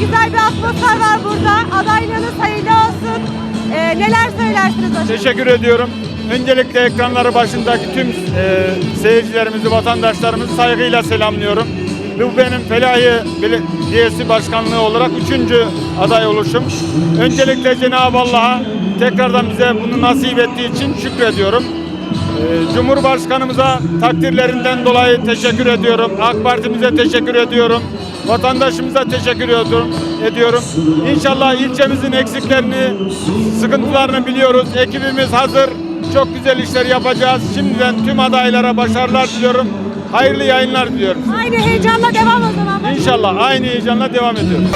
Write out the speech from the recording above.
Güzel bir atmosfer var burada. Adaylığınız hayırlı olsun. Ee, neler söylersiniz hocam? Teşekkür ediyorum. Öncelikle ekranları başındaki tüm e, seyircilerimizi, vatandaşlarımızı saygıyla selamlıyorum. Bu benim Felahi Belediyesi Başkanlığı olarak üçüncü aday oluşum. Öncelikle Cenab-ı Allah'a tekrardan bize bunu nasip ettiği için şükrediyorum. Ee, Cumhurbaşkanımıza takdirlerinden dolayı teşekkür ediyorum. AK Parti'mize teşekkür ediyorum. Vatandaşımıza teşekkür ediyorum. ediyorum. İnşallah ilçemizin eksiklerini, sıkıntılarını biliyoruz. Ekibimiz hazır. Çok güzel işler yapacağız. Şimdiden tüm adaylara başarılar diliyorum. Hayırlı yayınlar diliyorum. Aynı heyecanla devam o zaman. İnşallah aynı heyecanla devam ediyoruz.